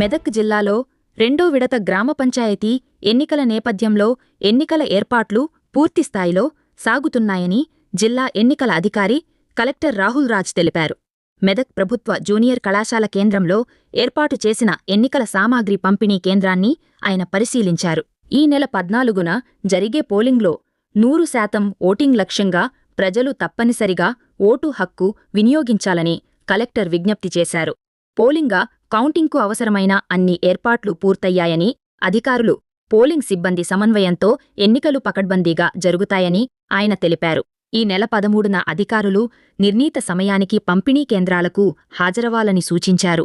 మెదక్ జిల్లాలో రెండో విడత గ్రామ పంచాయతీ ఎన్నికల నేపథ్యంలో ఎన్నికల ఏర్పాట్లు పూర్తిస్థాయిలో సాగుతున్నాయని జిల్లా ఎన్నికల అధికారి కలెక్టర్ రాహుల్ రాజ్ తెలిపారు. మెదక్ ప్రభుత్వ జూనియర్ కళాశాల కేంద్రంలో ఏర్పాటు చేసిన ఎన్నికల సామాగ్రి పంపిణీ కేంద్రాన్ని ఆయన పరిశీలించారు. ఈ నెల పద్నాలుగున జరిగే పోలింగ్లో నూరు శాతం ఓటింగ్ లక్ష్యంగా ప్రజలు తప్పనిసరిగా ఓటు హక్కు వినియోగించాలని కలెక్టర్ విజ్ఞప్తి చేశారు. పోలింగా కౌంటింగ్కు అవసరమైన అన్ని ఏర్పాట్లు పూర్తయ్యాయని అధికారులు పోలింగ్ సిబ్బంది సమన్వయంతో ఎన్నికలు పకడ్బందీగా జరుగుతాయని ఆయన తెలిపారు. ఈ నెల పదమూడున అధికారులు నిర్ణీత సమయానికి పంపిణీ కేంద్రాలకు హాజరవాలని సూచించారు.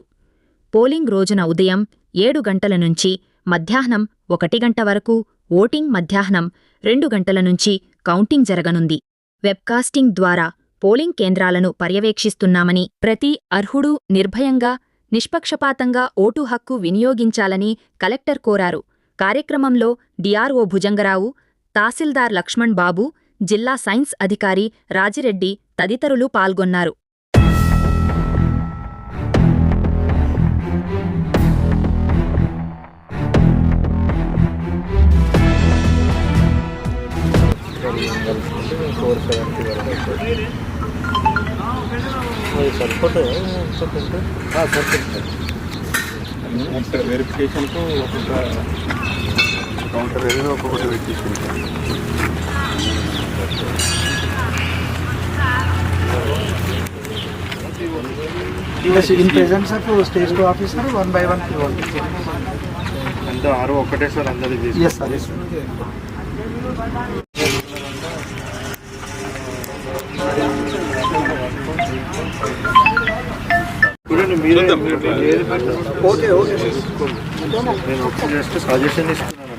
పోలింగ్ రోజున ఉదయం ఏడు గంటల నుంచి మధ్యాహ్నం ఒకటి గంట వరకు ఓటింగ్ మధ్యాహ్నం రెండు గంటల నుంచి కౌంటింగ్ జరగనుంది. వెబ్కాస్టింగ్ ద్వారా పోలింగ్ కేంద్రాలను పర్యవేక్షిస్తున్నామని ప్రతి అర్హుడు నిర్భయంగా నిష్పక్షపాతంగా ఓటు హక్కు వినియోగించాలని కలెక్టర్ కోరారు. కార్యక్రమంలో డిఆర్ఓ భుజంగరావు తహసీల్దార్ లక్ష్మణ్ బాబు జిల్లా సైన్స్ అధికారి రాజిరెడ్డి తదితరులు పాల్గొన్నారు. ఫోర్ సెవెంటీ వరకు సరిపోతుంది సరిపోతుంది ఇక్కడ వెరిఫికేషన్కు ఒక్కొక్క కౌంటర్ ఏదో ఒక్కొక్కటి పెట్టించుకుంటాం two officer, one by one you want to check. అంటే ఆరు ఒక్కటే సార్ అందరికి Yes, sir. చూడండి మీరే. నేను జస్ట్ సజెషన్ ఇస్తున్నాను